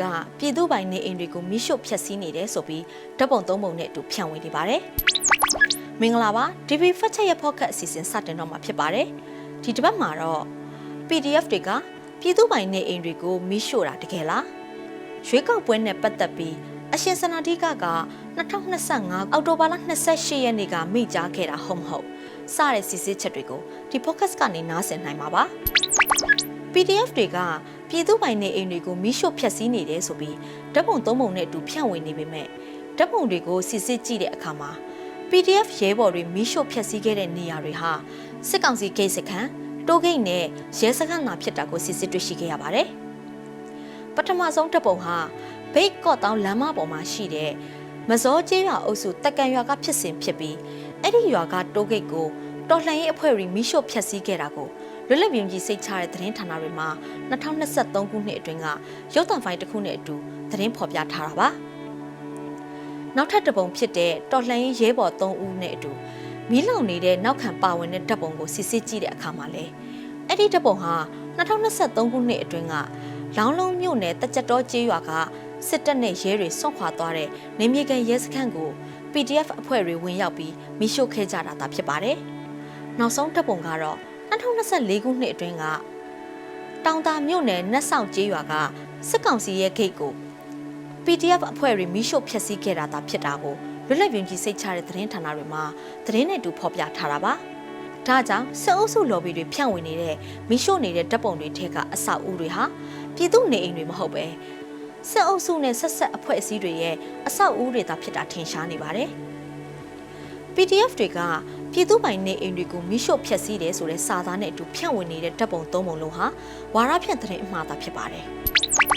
တွေကပြည်သူပိုင်နေအိမ်တွေကိုမိရှုဖျက်ဆီးနေတယ်ဆိုပြီးဓာတ်ပုံသုံးပုံနဲ့အတူဖြန့်ဝေနေပါတယ်။မင်္ဂလာပါ DB ဖတ်ချက်ရဖော့ခတ်အစီအစဉ်စတင်တော့မှာဖြစ်ပါတယ်။ဒီတစ်ပတ်မှာတော့ PDF တွေကပြည်သူပိုင်နေအိမ်တွေကိုမိရှုတာတကယ်လား။ရွေးကောက်ပွဲနဲ့ပတ်သက်ပြီးအရှင်စနာတိကက2025အောက်တိုဘာလ28ရက်နေ့ကမိကြားခဲ့တာဟုတ်မဟုတ်စတဲ့စစ်စစ်ချက်တွေကိုဒီ focus ကနေနားဆင်နိုင်ပါပါ PDF တွေက ပြည်သူပိုင်နေအိမ်တွေကိုမိရှုဖျက်ဆီးနေတယ်ဆိုပြီးဓာတ်ပုံသုံးပုံနဲ့အတူဖြန့်ဝေနေပေမဲ့ဓာတ်ပုံတွေကိုစစ်စစ်ကြည့်တဲ့အခါမှာ PDF ရဲဘော်တွေမိရှုဖျက်ဆီးခဲ့တဲ့နေရာတွေဟာစစ်ကောင်စီဂိတ်စခန်းတိုးဂိတ်နဲ့ရဲစခန်းသာဖြစ်တာကိုစစ်စစ်တွေ့ရှိခဲ့ရပါတယ်ပထမဆုံးဓာတ်ပုံဟာဘိတ်ကော့တောင်းလမ်းမပေါ်မှာရှိတဲ့မစောကျေးရွာအုပ်စုတက်ကန်ရွာကဖြစ်စဉ်ဖြစ်ပြီးအဲ့ဒီရွာကတိုးဂိတ်ကိုတော်လှန်ရေးအဖွဲ့တွေမိရှုဖျက်ဆီးခဲ့တာကို လွတ်လပ်ပြင်ကြီးစိတ်ချတဲ့သတင်းဌာနတွေမှာ2023ခုနှစ်အတွင်းကရုပ်သံဖိုင်တစ်ခုနဲ့အတူသတင်းဖော်ပြထားတာပါနောက်ထပ်တစ်ပုံဖြစ်တဲ့တော်လှန်ရေးရဲဘော်3ဦးနဲ့အတူမီးလောင်နေတဲ့နောက်ခံပါဝင်တဲ့ဓာတ်ပုံကိုစစ်စစ်ကြည့်တဲ့အခါမှာလဲအဲ့ဒီဓာတ်ပုံဟာ2023ခုနှစ်အတွင်းကလောင်းလုံးမြို့နယ်တကြက်တော်ကျေးရွာကစစ်တပ်နဲ့ရဲတွေစွန့်ခွာသွားတဲ့နေမြေကန်ရဲစခန်းကို PDF အဖွဲ့တွေဝင်ရောက်ပြီးမိရှုခဲ့ကြတာသာဖြစ်ပါတယ်။နောက်ဆုံးတပ်ပုံကတော့ 2024ခုနှစ်အတွင်းကတောင်တာမြို့နယ်နတ်ဆောင်ကျေးရွာကစစ်ကောင်စီရဲ့ဂိတ်ကို PDF အဖွဲ့တွေမိရှုဖျက်ဆီးခဲ့တာသာဖြစ်တာကိုလွတ်လပ်ပြင်ကြီးစိတ်ချတဲ့သတင်းဌာနတွေမှာသတင်းနဲ့တူဖော်ပြထားတာပါ။ဒါကြောင့်စစ်အုပ်စုလော်ဘီတွေဖြန့်ဝေနေတဲ့မိရှုနေတဲ့ဓာတ်ပုံတွေထဲကအဆောက်အဦတွေဟာပြည်သူနေအိမ်တွေမဟုတ်ပဲစစ်အုပ်စုနဲ့ဆက်ဆက်အဖွဲ့အစည်းတွေရဲ့အဆောက်အဦတွေသာဖြစ်တာထင်ရှားနေပါတယ်။ PDF တွေက ပြည်သူပိုင်နေအိမ်တွေကိုမိရှုဖျက်ဆီးတယ်ဆိုတဲ့စာသားနဲ့အတူဖြန့်ဝေနေတဲ့ဓာတ်ပုံသုံးပုံလုံးဟာဝါရဖြန့်သတင်းအမှားသာဖြစ်ပါတယ်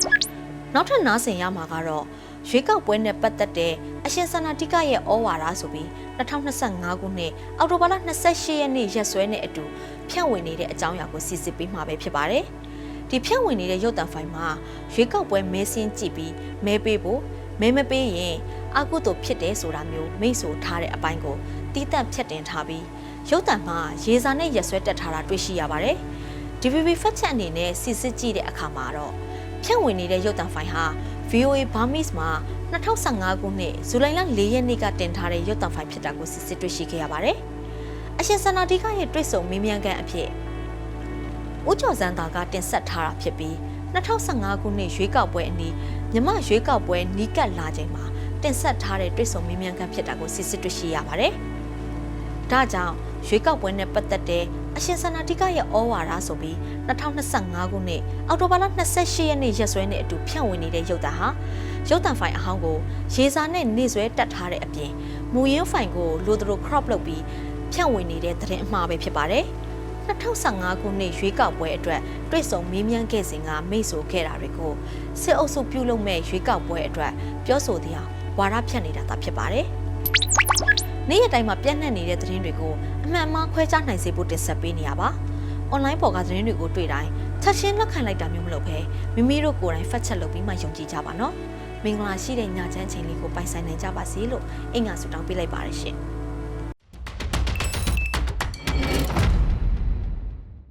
။နောက်ထပ်နားဆင်ရမှာကတော့ရွေးကောက်ပွဲနဲ့ပတ်သက်တဲ့အရှင်ဆန္ဒတိကရဲ့ဩဝါဒဆိုပြီး2025ခုနှစ်အောက်တိုဘာလ28ရက်နေ့ရက်စွဲနဲ့အတူဖြန့်ဝေနေတဲ့အကြောင်းအရာကိုစီစစ်ပေးမှာပဲဖြစ်ပါတယ်။ဒီဖြန့်ဝေနေတဲ့ရုပ်သံဖိုင်မှာရွေးကောက်ပွဲမဲစင်းကြည့်ပြီးမဲပေးဖို့မဲမပေးရင် အကုသို့ဖြစ်တယ်ဆိုတာမျိုးမိတ်ဆိုထားတဲ့အပိုင်းကိုတီးတန့်ဖြတ်တင်ထားပြီးရုပ်သံမှာရေစာနဲ့ရက်စွဲတက်ထားတာတွေ့ရှိရပါတယ်။ DVB ဖတ်ချက်အနေနဲ့စစ်စစ်ကြည့်တဲ့အခါမှာတော့ဖြန့်ဝေနေတဲ့ရုပ်သံဖိုင်ဟာ VOA Burmese မှာ2015ခုနှစ်ဇူလိုင်လ4ရက်နေ့ကတင်ထားတဲ့ရုပ်သံဖိုင်ဖြစ်တာကိုစစ်စစ်တွေ့ရှိခဲ့ရပါတယ်။အရှင်စန္ဒာဒီကရဲ့တွေ့ဆုံမေးမြန်းခန်းအဖြစ်ဦးကျော်စန်းသာကတင်ဆက်ထားတာဖြစ်ပြီး2015ခုနှစ်ရွေးကောက်ပွဲအနီးမြမရွေးကောက်ပွဲနီးကပ်လာချိန်မှာ တင်ဆက်ထားတဲ့တွေ့ဆုံမေးမြန်းခန်းဖြစ်တာကိုစစ်စစ်တွေ့ရှိရပါတယ်။ဒါကြောင့်ရွေးကောက်ပွဲနဲ့ပတ်သက်တဲ့အရှင်စန္ဒာတိကရဲ့ဩဝါဒဆိုပြီး2025ခုနှစ်အောက်တိုဘာလ28ရက်နေ့ရက်စွဲနဲ့အတူဖြန့်ဝေနေတဲ့ရုပ်သံဟာရုပ်သံဖိုင်အဟောင်းကိုရေစာနဲ့နေဆွဲတက်ထားတဲ့အပြင်မူရင်းဖိုင်ကိုလိုဒရို crop လုပ်ပြီးဖြန့်ဝေနေတဲ့သတင်းအမှားပဲဖြစ်ပါတယ်။2015ခုနှစ်ရွေးကောက်ပွဲအတွက်တွေ့ဆုံမေးမြန်းခဲ့စဉ်ကမိတ်ဆိုခဲ့တာတွေကိုစစ်အုပ်စုပြုလုပ်မဲ့ရွေးကောက်ပွဲအတွက်ပြောဆိုတရား ဝါဒဖြန့်နေတာသာဖြစ်ပါတယ်။နေ့ရက်တိုင်းမှာပြန့်နှံ့နေတဲ့သတင်းတွေကိုအမှန်မှားခွဲခြားနိုင်စေဖို့တင်ဆက်ပေးနေရပါ။ online ပေါ်ကသတင်းတွေကိုတွေ့တိုင်းချက်ချင်းလက်ခံလိုက်တာမျိုးမလုပ်ဘဲမိမိတို့ကိုယ်တိုင်ဖတ်ချက်လုပ်ပြီးမှယုံကြည်ကြပါနော်။မင်္ဂလာရှိတဲ့ညချမ်းချိန်လေးကိုပိုင်ဆိုင်နိုင်ကြပါစေလို့အင်္ဂါဆုတောင်းပေးလိုက်ပါရရှင်။